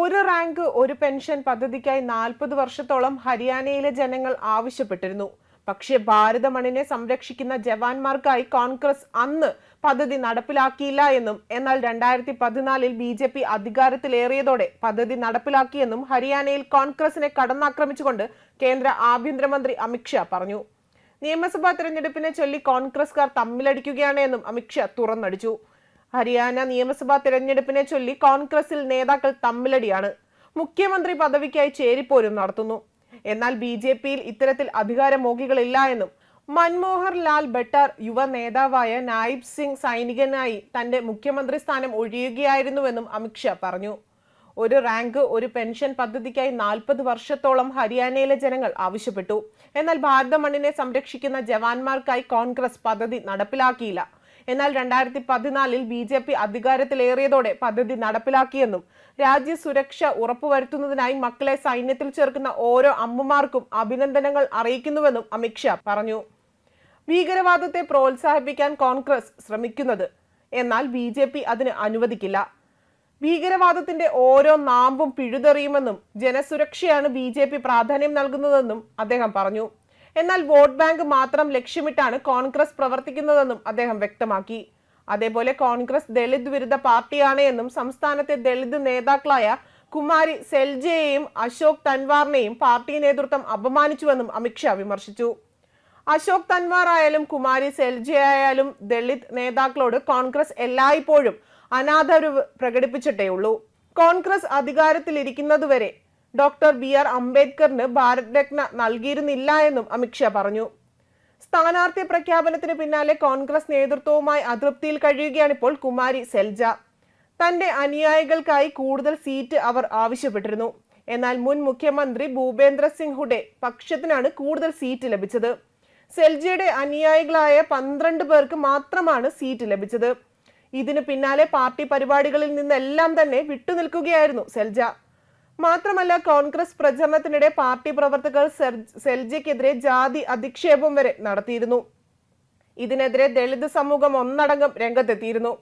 ഒരു റാങ്ക് ഒരു പെൻഷൻ പദ്ധതിക്കായി നാൽപ്പത് വർഷത്തോളം ഹരിയാനയിലെ ജനങ്ങൾ ആവശ്യപ്പെട്ടിരുന്നു. പക്ഷേ ഭാരതമണിനെ സംരക്ഷിക്കുന്ന ജവാന്മാർക്കായി കോൺഗ്രസ് അന്ന് പദ്ധതി നടപ്പിലാക്കിയില്ല എന്നും എന്നാൽ രണ്ടായിരത്തി പതിനാലിൽ ബി ജെ പി അധികാരത്തിലേറിയതോടെ പദ്ധതി നടപ്പിലാക്കിയെന്നും ഹരിയാനയിൽ കോൺഗ്രസിനെ കടന്നാക്രമിച്ചുകൊണ്ട് കേന്ദ്ര ആഭ്യന്തരമന്ത്രി അമിത്ഷാ പറഞ്ഞു. നിയമസഭാ തെരഞ്ഞെടുപ്പിനെ ചൊല്ലി കോൺഗ്രസ്കാർ തമ്മിലടിക്കുകയാണ് എന്നും അമിത്ഷാ തുറന്നടിച്ചു. ഹരിയാന നിയമസഭാ തെരഞ്ഞെടുപ്പിനെ ചൊല്ലി കോൺഗ്രസിൽ നേതാക്കൾ തമ്മിലടിയാണ്. മുഖ്യമന്ത്രി പദവിക്കായി ചേരിപ്പോരും നടത്തുന്നു. എന്നാൽ ബി ജെ പിയിൽ ഇത്തരത്തിൽ അധികാരമോഹികളില്ല എന്നും മൻമോഹർ ലാൽ ബട്ടർ യുവ നേതാവായ നായിബ് സിംഗ് സൈനികനായി തന്റെ മുഖ്യമന്ത്രി സ്ഥാനം ഒഴിയുകയായിരുന്നുവെന്നും അമിത്ഷാ പറഞ്ഞു. ഒരു റാങ്ക് ഒരു പെൻഷൻ പദ്ധതിക്കായി നാൽപ്പത് വർഷത്തോളം ഹരിയാനയിലെ ജനങ്ങൾ ആവശ്യപ്പെട്ടു. എന്നാൽ ഭാരത മണ്ണിനെ സംരക്ഷിക്കുന്ന ജവാന്മാർക്കായി കോൺഗ്രസ് പദ്ധതി നടപ്പിലാക്കിയില്ല. എന്നാൽ രണ്ടായിരത്തി പതിനാലിൽ ബി ജെ പി അധികാരത്തിലേറിയതോടെ പദ്ധതി നടപ്പിലാക്കിയെന്നും രാജ്യ സുരക്ഷ ഉറപ്പുവരുത്തുന്നതിനായി മക്കളെ സൈന്യത്തിൽ ചേർക്കുന്ന ഓരോ അമ്മമാർക്കും അഭിനന്ദനങ്ങൾ അറിയിക്കുന്നുവെന്നും അമിത്ഷാ പറഞ്ഞു. ഭീകരവാദത്തെ പ്രോത്സാഹിപ്പിക്കാൻ കോൺഗ്രസ് ശ്രമിക്കുന്നത് എന്നാൽ ബി ജെ പി അതിന് അനുവദിക്കില്ല. ഭീകരവാദത്തിന്റെ ഓരോ നാമ്പും പിഴുതെറിയുമെന്നും ജനസുരക്ഷയാണ് ബി പ്രാധാന്യം നൽകുന്നതെന്നും അദ്ദേഹം പറഞ്ഞു. എന്നാൽ വോട്ട് ബാങ്ക് മാത്രം ലക്ഷ്യമിട്ടാണ് കോൺഗ്രസ് പ്രവർത്തിക്കുന്നതെന്നും അദ്ദേഹം വ്യക്തമാക്കി. അതേപോലെ കോൺഗ്രസ് ദളിത് വിരുദ്ധ പാർട്ടിയാണ് എന്നും സംസ്ഥാനത്തെ ദളിത് നേതാക്കളായ കുമാരി സെൽജയെയും അശോക് തൻവാറിനെയും പാർട്ടി നേതൃത്വം അപമാനിച്ചുവെന്നും അമിത്ഷാ വിമർശിച്ചു. അശോക് തൻവാർ ആയാലും കുമാരി സെൽജെ ആയാലും ദളിത് നേതാക്കളോട് കോൺഗ്രസ് എല്ലായ്പ്പോഴും അനാദരവ് പ്രകടിപ്പിച്ചിട്ടേ ഉള്ളൂ കോൺഗ്രസ് അധികാരത്തിലിരിക്കുന്നതുവരെ ഡോക്ടർ ബി ആർ അംബേദ്കറിന് ഭാരത് രത്ന നൽകിയിരുന്നില്ല എന്നും അമിത്ഷാ പറഞ്ഞു. സ്ഥാനാർത്ഥി പ്രഖ്യാപനത്തിന് പിന്നാലെ കോൺഗ്രസ് നേതൃത്വവുമായി അതൃപ്തിയിൽ കഴിയുകയാണിപ്പോൾ കുമാരി സെൽജ. തന്റെ അനുയായികൾക്കായി കൂടുതൽ സീറ്റ് അവർ ആവശ്യപ്പെട്ടിരുന്നു. എന്നാൽ മുൻ മുഖ്യമന്ത്രി ഭൂപേന്ദ്ര സിംഗ് ഹുഡെ പക്ഷത്തിനാണ് കൂടുതൽ സീറ്റ് ലഭിച്ചത്. സെൽജയുടെ അനുയായികളായ പന്ത്രണ്ട് പേർക്ക് മാത്രമാണ് സീറ്റ് ലഭിച്ചത്. ഇതിനു പിന്നാലെ പാർട്ടി പരിപാടികളിൽ നിന്നെല്ലാം തന്നെ വിട്ടുനിൽക്കുകയായിരുന്നു സെൽജ. മാത്രമല്ല കോൺഗ്രസ് പ്രചരണത്തിനിടെ പാർട്ടി പ്രവർത്തകർ സെൽജിക്കെതിരെ ജാതി അധിക്ഷേപം വരെ നടത്തിയിരുന്നു. ഇതിനെതിരെ ദളിത് സമൂഹം ഒന്നടങ്കം രംഗത്തെത്തിയിരുന്നു.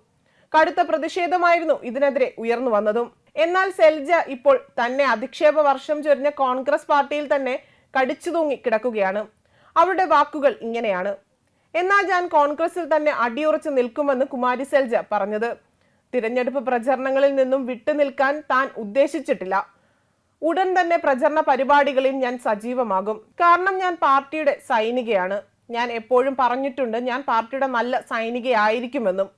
കടുത്ത പ്രതിഷേധമായിരുന്നു ഇതിനെതിരെ ഉയർന്നു വന്നതും. എന്നാൽ സെൽജ ഇപ്പോൾ തന്നെ അധിക്ഷേപ വർഷം ചൊരിഞ്ഞ കോൺഗ്രസ് പാർട്ടിയിൽ തന്നെ കടിച്ചു തൂങ്ങി കിടക്കുകയാണ്. അവരുടെ വാക്കുകൾ ഇങ്ങനെയാണ്. എന്നാൽ ഞാൻ കോൺഗ്രസിൽ തന്നെ അടിയുറച്ചു നിൽക്കുമെന്ന് കുമാരി സെൽജ പറഞ്ഞത്. തിരഞ്ഞെടുപ്പ് പ്രചരണങ്ങളിൽ നിന്നും വിട്ടുനിൽക്കാൻ താൻ ഉദ്ദേശിച്ചിട്ടില്ല. ഉടൻ തന്നെ പ്രചരണ പരിപാടികളിൽ ഞാൻ സജീവമാകും. കാരണം ഞാൻ പാർട്ടിയുടെ സൈനികയാണ്. ഞാൻ എപ്പോഴും പറഞ്ഞിട്ടുണ്ട് ഞാൻ പാർട്ടിയുടെ നല്ല സൈനികയായിരിക്കുമെന്നും.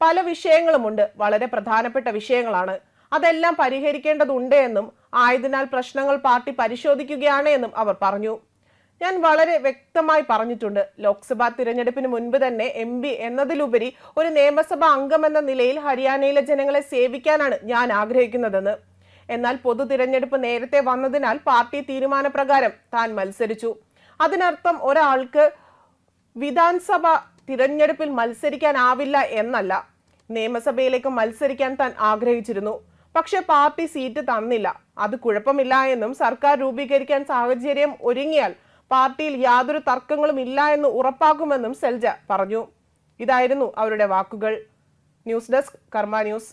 പല വിഷയങ്ങളുമുണ്ട്. വളരെ പ്രധാനപ്പെട്ട വിഷയങ്ങളാണ്. അതെല്ലാം പരിഹരിക്കേണ്ടതുണ്ട് എന്നും ആയതിനാൽ പ്രശ്നങ്ങൾ പാർട്ടി പരിശോധിക്കുകയാണ് എന്നും അവർ പറഞ്ഞു. ഞാൻ വളരെ വ്യക്തമായി പറഞ്ഞിട്ടുണ്ട്. ലോക്സഭാ തിരഞ്ഞെടുപ്പിന് മുൻപ് തന്നെ എം പി എന്നതിലുപരി ഒരു നിയമസഭാ അംഗമെന്ന നിലയിൽ ഹരിയാനയിലെ ജനങ്ങളെ സേവിക്കാനാണ് ഞാൻ ആഗ്രഹിക്കുന്നതെന്ന്. എന്നാൽ പൊതു തിരഞ്ഞെടുപ്പ് നേരത്തെ വന്നതിനാൽ പാർട്ടി തീരുമാനപ്രകാരം താൻ മത്സരിച്ചു. അതിനർത്ഥം ഒരാൾക്ക് വിധാൻസഭ തിരഞ്ഞെടുപ്പിൽ മത്സരിക്കാനാവില്ല എന്നല്ല. നിയമസഭയിലേക്ക് മത്സരിക്കാൻ താൻ ആഗ്രഹിച്ചിരുന്നു. പക്ഷെ പാർട്ടി സീറ്റ് തന്നില്ല. അത് കുഴപ്പമില്ല എന്നും സർക്കാർ രൂപീകരിക്കാൻ സാഹചര്യം ഒരുങ്ങിയാൽ പാർട്ടിയിൽ യാതൊരു തർക്കങ്ങളും ഇല്ല എന്ന് ഉറപ്പാക്കുമെന്നും സെൽജ പറഞ്ഞു. ഇതായിരുന്നു അവരുടെ വാക്കുകൾ. News desk Karma news.